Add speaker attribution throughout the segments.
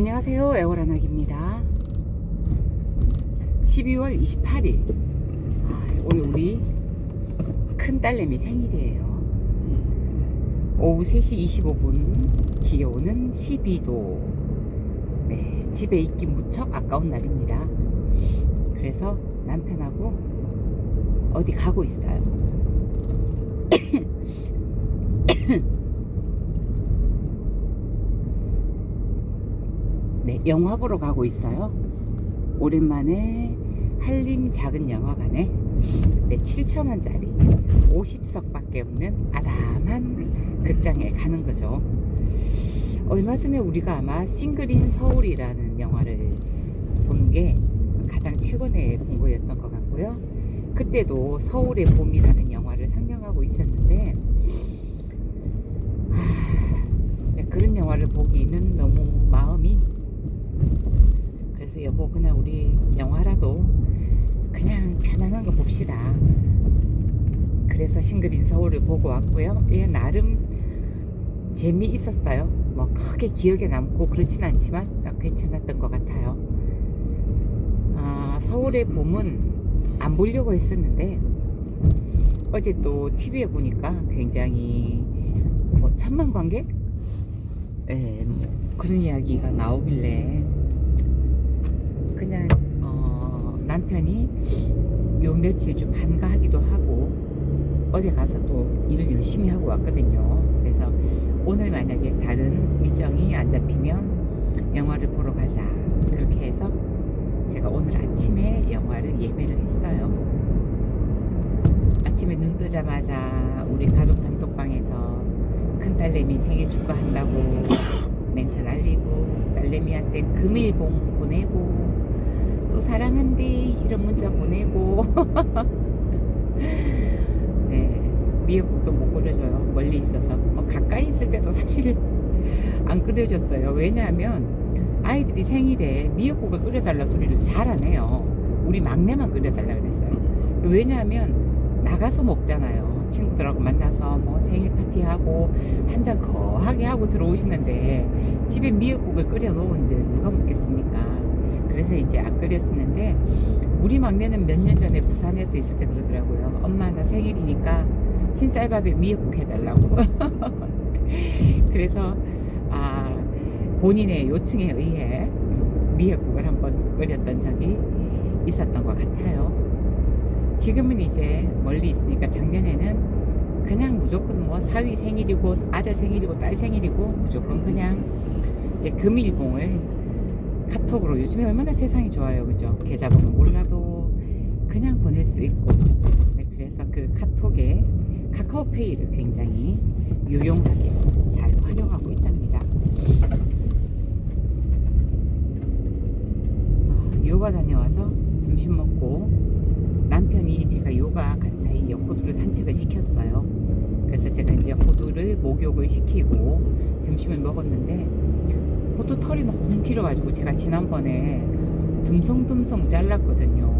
Speaker 1: 안녕하세요. 애월한학입니다. 12월 28일. 아, 오늘 우리 큰 딸내미 생일이에요. 오후 3시 25분, 기온은 12도. 네, 집에 있기 무척 아까운 날입니다. 그래서 남편하고 어디 가고 있어요. 네, 영화 보러 가고 있어요. 오랜만에 한림 작은 영화관에 네, 7,000원짜리 50석밖에 없는 아담한 극장에 가는 거죠. 얼마 전에 우리가 아마 싱글인 서울이라는 영화를 본 게 가장 최근에 본 거였던 것 같고요. 그때도 서울의 봄이라는 영화를 상영하고 있었는데 하, 네, 그런 영화를 보기는 너무 마음이 그래서 여보 그냥 우리 영화라도 그냥 편안한 거 봅시다. 그래서 싱글인 서울을 보고 왔고요. 예, 나름 재미 있었어요. 뭐 크게 기억에 남고 그렇진 않지만 괜찮았던 것 같아요. 아, 서울의 봄은 안 보려고 했었는데 어제 또 TV에 보니까 굉장히 뭐 천만 관객? 예, 뭐 그런 이야기가 나오길래 그냥 어, 남편이 요 며칠 좀 한가하기도 하고 어제 가서 또 일을 열심히 하고 왔거든요. 그래서 오늘 만약에 다른 일정이 안 잡히면 영화를 보러 가자. 그렇게 해서 제가 오늘 아침에 영화를 예매를 했어요. 아침에 눈 뜨자마자 우리 가족 단톡방에서 큰딸내미 생일 축하한다고 멘트 날리고 딸내미한테 금일봉 보내고 또 사랑한대 이런 문자 보내고. 네 미역국도 못 끓여줘요. 멀리 있어서. 뭐 가까이 있을 때도 사실 안 끓여줬어요. 왜냐하면 아이들이 생일에 미역국을 끓여달라 소리를 잘 안 해요. 우리 막내만 끓여달라 그랬어요. 왜냐하면 나가서 먹잖아요. 친구들하고 만나서 뭐 생일 파티하고 한 잔 거하게 하고 들어오시는데 집에 미역국을 끓여 놓은데 누가 먹겠습니까 그래서 이제 안 끓였었는데 우리 막내는 몇 년 전에 부산에서 있을 때 그러더라고요. 엄마 나 생일이니까 흰쌀밥에 미역국 해달라고. 그래서 아 본인의 요청에 의해 미역국을 한번 끓였던 적이 있었던 것 같아요. 지금은 이제 멀리 있으니까 작년에는 그냥 무조건 뭐 사위 생일이고 아들 생일이고 딸 생일이고 무조건 그냥 예, 금일봉을 카톡으로. 요즘에 얼마나 세상이 좋아요. 그죠? 계좌번호 몰라도 그냥 보낼 수 있고. 네, 그래서 그 카톡에 카카오페이를 굉장히 유용하게 잘 활용하고 있답니다. 아, 요가 다녀와서 점심 먹고 남편이 제가 요가 간 사이에 호두를 산책을 시켰어요. 그래서 제가 이제 호두를 목욕을 시키고 점심을 먹었는데 호두 털이 너무 길어가지고 제가 지난번에 듬성듬성 잘랐거든요.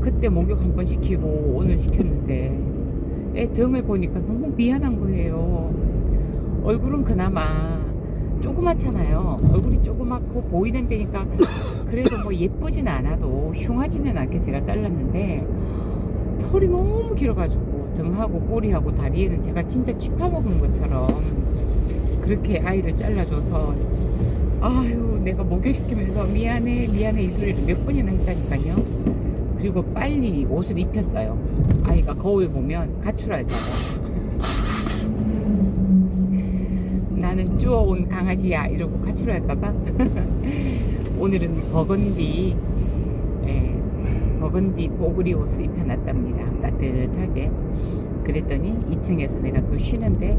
Speaker 1: 그때 목욕 한 번 시키고 오늘 시켰는데 애 등을 보니까 너무 미안한 거예요. 얼굴은 그나마 조그맣잖아요. 얼굴이 조그맣고 보이는 데니까 그래도 뭐 예쁘진 않아도 흉하지는 않게 제가 잘랐는데 털이 너무 길어가지고 등하고 꼬리하고 다리에는 제가 진짜 쥐파먹은 것처럼 그렇게 아이를 잘라줘서 아유 내가 목욕시키면서 미안해 미안해 이 소리를 몇 번이나 했다니까요. 그리고 빨리 옷을 입혔어요. 아이가 거울 보면 가출할까봐. 나는 쭈어온 강아지야 이러고 가출할까봐. 오늘은 버건디 예, 버건디 뽀글이 옷을 입혀놨답니다. 따뜻하게. 그랬더니 2층에서 내가 또 쉬는데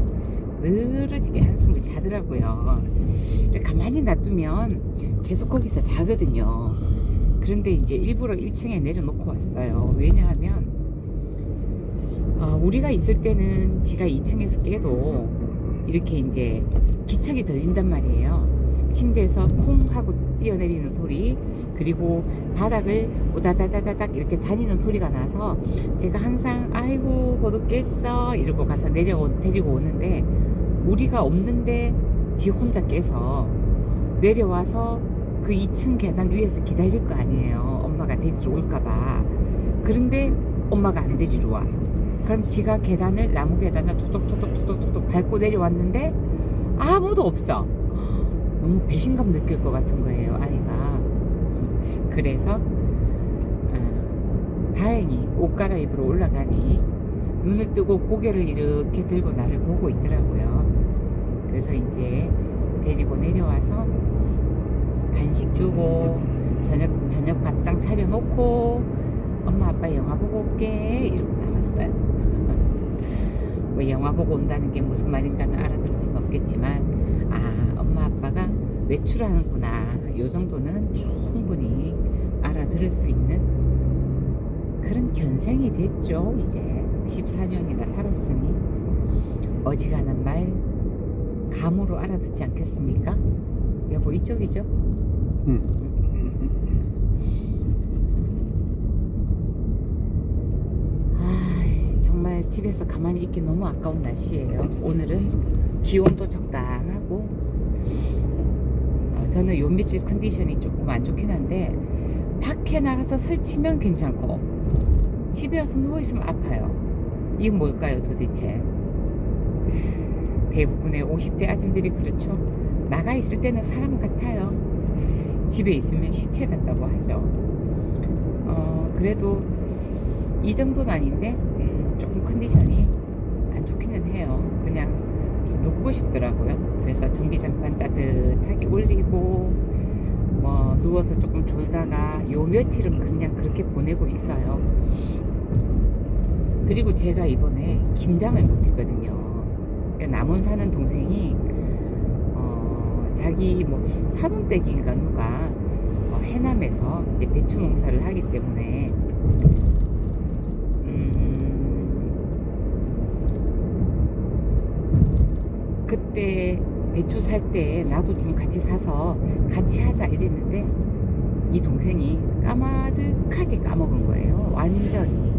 Speaker 1: 늘어지게 한숨을 자더라고요. 가만히 놔두면 계속 거기서 자거든요. 그런데 이제 일부러 1층에 내려놓고 왔어요. 왜냐하면 어, 우리가 있을 때는 지가 2층에서 깨도 이렇게 이제 기척이 들린단 말이에요. 침대에서 콩 하고 뛰어내리는 소리 그리고 바닥을 오다다다다닥 이렇게 다니는 소리가 나서 제가 항상 아이고 호두 깼어 이러고 가서 내려 데리고 오는데 우리가 없는데 지 혼자 깨서 내려와서 그 2층 계단 위에서 기다릴 거 아니에요. 엄마가 데리러 올까봐. 그런데 엄마가 안 데리러 와. 그럼 지가 계단을 나무 계단을 토독토독토독토독 밟고 내려왔는데 아무도 없어. 너무 배신감 느낄 것 같은 거예요, 아이가. 그래서 어, 다행히 옷 갈아입으러 올라가니 눈을 뜨고 고개를 이렇게 들고 나를 보고 있더라고요. 그래서 이제 데리고 내려와서 간식 주고 저녁 저녁 밥상 차려놓고 엄마 아빠 영화 보고 올게 이러고 나왔어요. 뭐 영화 보고 온다는 게 무슨 말인가는 알아들을 수는 없겠지만 아 엄마 아빠가 외출하는구나. 요 정도는 충분히 알아들을 수 있는 그런 견생이 됐죠 이제. 14년이나 살았으니. 어지간한 말 감으로 알아듣지 않겠습니까? 여보 이쪽이죠? 아, 정말 집에서 가만히 있기 너무 아까운 날씨예요. 오늘은 기온도 적당하고 어, 저는 요 며칠 컨디션이 조금 안 좋긴 한데 밖에 나가서 설치면 괜찮고 집에 와서 누워 있으면 아파요. 이게 뭘까요, 도대체? 대부분의 50대 아줌들이 그렇죠. 나가 있을 때는 사람 같아요. 집에 있으면 시체 같다고 하죠. 어, 그래도 이 정도는 아닌데 음, 조금 컨디션이 안 좋기는 해요. 그냥 좀 눕고 싶더라고요. 그래서 전기장판 따뜻하게 올리고 뭐 누워서 조금 졸다가 요 며칠은 그냥 그렇게 보내고 있어요. 그리고 제가 이번에 김장을 못했거든요. 남원 사는 동생이 어, 자기 뭐 사돈댁인가 누가 어, 해남에서 배추 농사를 하기 때문에 음, 그때 배추 살 때 나도 좀 같이 사서 같이 하자 이랬는데 이 동생이 까마득하게 까먹은 거예요. 완전히.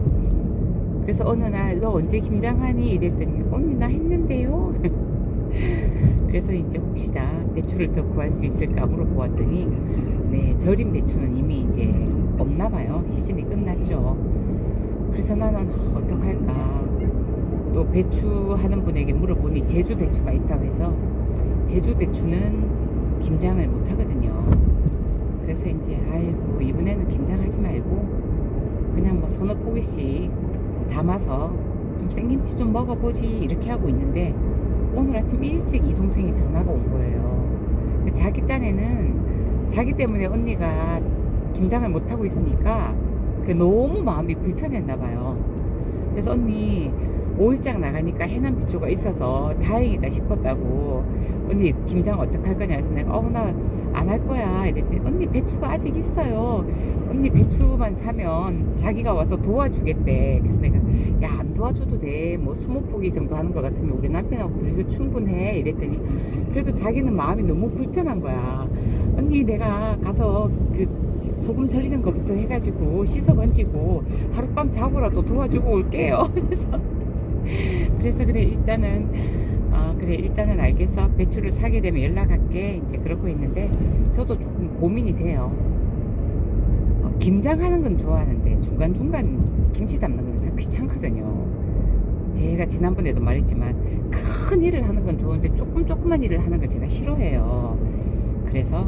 Speaker 1: 그래서 어느 날 너 언제 김장하니 이랬더니 언니 나 했는데요. 그래서 이제 혹시나 배추를 더 구할 수 있을까 물어보았더니 네 절인 배추는 이미 이제 없나 봐요. 시즌이 끝났죠. 그래서 나는 어떡할까. 또 배추 하는 분에게 물어보니 제주 배추가 있다고 해서 제주 배추는 김장을 못 하거든요. 그래서 이제 아이고 이번에는 김장하지 말고 그냥 뭐 서너 포기씩 담아서 좀 생김치 좀 먹어보지 이렇게 하고 있는데 오늘 아침 일찍 이 동생이 전화가 온 거예요. 자기 딴에는 자기 때문에 언니가 김장을 못 하고 있으니까 그 너무 마음이 불편했나 봐요. 그래서 언니 5일장 나가니까 해남 비초가 있어서 다행이다 싶었다고 언니 김장 어떡할 거냐? 해서 내가 어우 나안 할 거야. 이랬더니 언니 배추가 아직 있어요. 언니 배추만 사면 자기가 와서 도와주겠대. 그래서 내가 야 안 도와줘도 돼뭐 스무 포기 정도 하는 것 같으면 우리 남편하고 둘이서 충분해. 이랬더니 그래도 자기는 마음이 너무 불편한 거야 언니 내가 가서 그 소금 절이는 것부터 해가지고 씻어 건지고 하룻밤 자고라도 도와주고 올게요. 그래서 그래서 그래 일단은 어, 그래 일단은 알겠어. 배추를 사게 되면 연락할게. 이제 그러고 있는데 저도 조금 고민이 돼요. 어, 김장하는 건 좋아하는데 중간중간 김치 담는 건 참 귀찮거든요. 제가 지난번에도 말했지만 큰 일을 하는 건 좋은데 조금 조그만 일을 하는 걸 제가 싫어해요. 그래서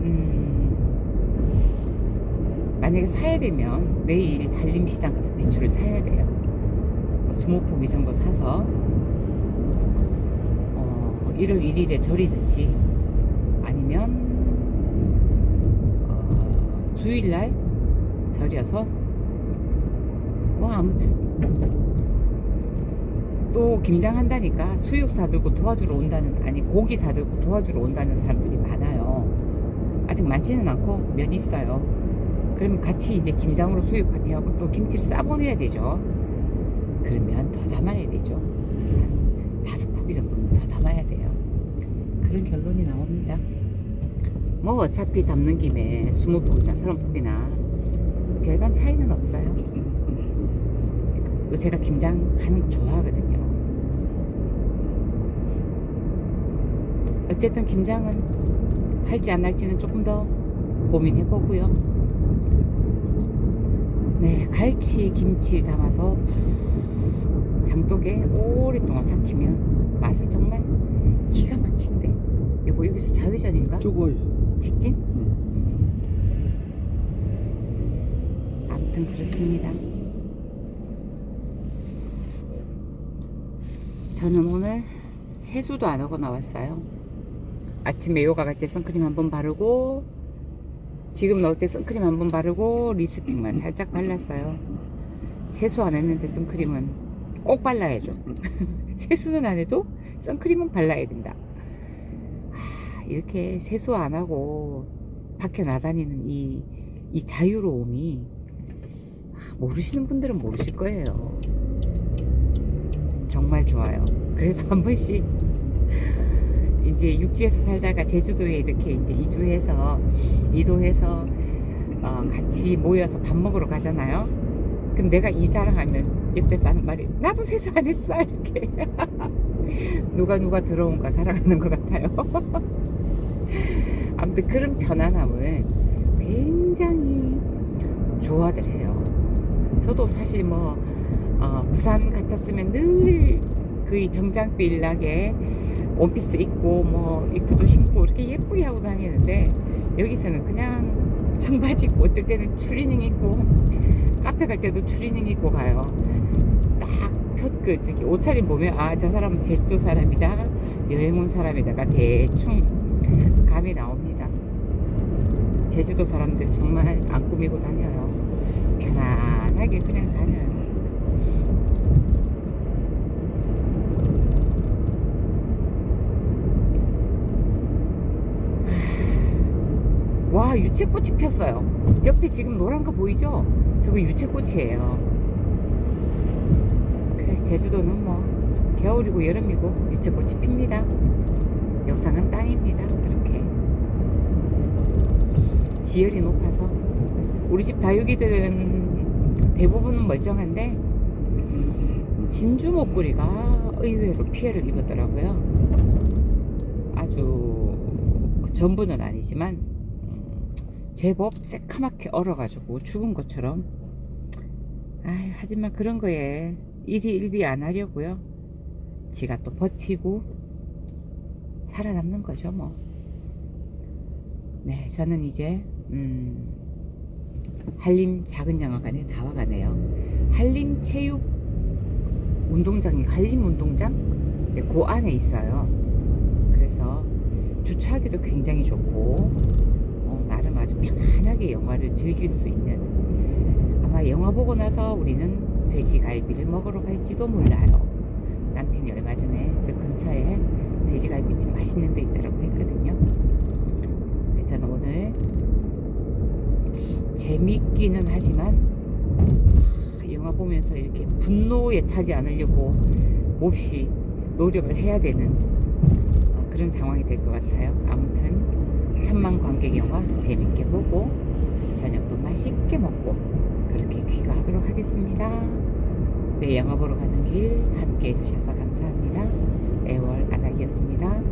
Speaker 1: 음, 만약에 사야 되면 내일 한림시장 가서 배추를 사야 돼요. 뭐 20포기 정도 사서 어, 1월 1일에 절이든지 아니면 어, 주일날 절여서 뭐 아무튼 또 김장한다니까 수육 사들고 도와주러 온다는 아니 고기 사들고 도와주러 온다는 사람들이 많아요. 아직 많지는 않고 몇 있어요. 그러면 같이 이제 김장으로 수육 파티하고 또 김치를 싸보내야 되죠. 그러면 더 담아야 되죠. 한 다섯 포기 정도는 더 담아야 돼요. 그런 결론이 나옵니다. 뭐 어차피 담는 김에 스무 포기나 서른 포기나 별반 차이는 없어요. 또 제가 김장하는 거 좋아하거든요. 어쨌든 김장은 할지 안 할지는 조금 더 고민해 보고요. 네, 갈치 김치 담아서 푹 장독에 오랫동안 삭히면 맛은 정말 기가 막힌데. 여보 여기서 좌회전인가?
Speaker 2: 저거
Speaker 1: 직진?
Speaker 2: 응.
Speaker 1: 아무튼 그렇습니다. 저는 오늘 세수도 안 하고 나왔어요. 아침에 요가 갈 때 선크림 한번 바르고 지금 나올 때 선크림 한 번 바르고 립스틱만 살짝 발랐어요. 세수 안 했는데 선크림은 꼭 발라야죠. 세수는 안 해도 선크림은 발라야 된다. 아, 이렇게 세수 안 하고 밖에 나다니는 이, 이 자유로움이 아, 모르시는 분들은 모르실 거예요. 정말 좋아요. 그래서 한 번씩 이제 육지에서 살다가 제주도에 이렇게 이제 이주해서 이도해서 어, 같이 모여서 밥 먹으러 가잖아요. 그럼 내가 이 자랑하면 옆에서 하는 말이 나도 세수 안 했어 이렇게 누가 누가 들어온가 자랑하는 것 같아요. 아무튼 그런 편안함을 굉장히 좋아들 해요. 저도 사실 뭐 어, 부산 같았으면 늘 그 정장 빌락에 원피스 입고 뭐 입구도 신고 이렇게 예쁘게 하고 다니는데 여기서는 그냥 청바지 입고 어떨 때는 추리닝 입고 카페 갈 때도 추리닝 입고 가요. 딱그 저기 옷차림 보면 아 저 사람은 제주도 사람이다 여행 온 사람이다가 대충 감이 나옵니다. 제주도 사람들 정말 안 꾸미고 다녀요. 편안하게 그냥 다녀요. 와 유채꽃이 폈어요. 옆에 지금 노란 거 보이죠? 저거 유채꽃이에요. 그래 제주도는 뭐 겨울이고 여름이고 유채꽃이 핍니다. 요상한 땅입니다. 그렇게 지열이 높아서 우리 집 다육이들은 대부분은 멀쩡한데 진주 목구리가 의외로 피해를 입었더라고요. 아주 전부는 아니지만 음, 제법 새카맣게 얼어가지고 죽은 것처럼 아 하지만 그런 거에 일이 일비 안 하려고요. 지가 또 버티고 살아남는 거죠 뭐. 네, 저는 이제 음, 한림 작은 영화관에 다 와가네요. 한림 체육 운동장이 한림 운동장 네, 그 안에 있어요. 그래서 주차하기도 굉장히 좋고 아주 편안하게 영화를 즐길 수 있는 아마 영화 보고 나서 우리는 돼지갈비를 먹으러 갈지도 몰라요. 남편이 얼마 전에 그 근처에 돼지갈비집 맛있는 데 있다라고 했거든요. 근데 저는 오늘 재밌기는 하지만 하, 영화 보면서 이렇게 분노에 차지 않으려고 몹시 노력을 해야 되는 어, 그런 상황이 될 것 같아요. 아무튼 천만 관객 영화 재밌게 보고 저녁도 맛있게 먹고 그렇게 귀가하도록 하겠습니다. 네, 영화 보러 가는 길 함께 해주셔서 감사합니다. 애월 안학이었습니다.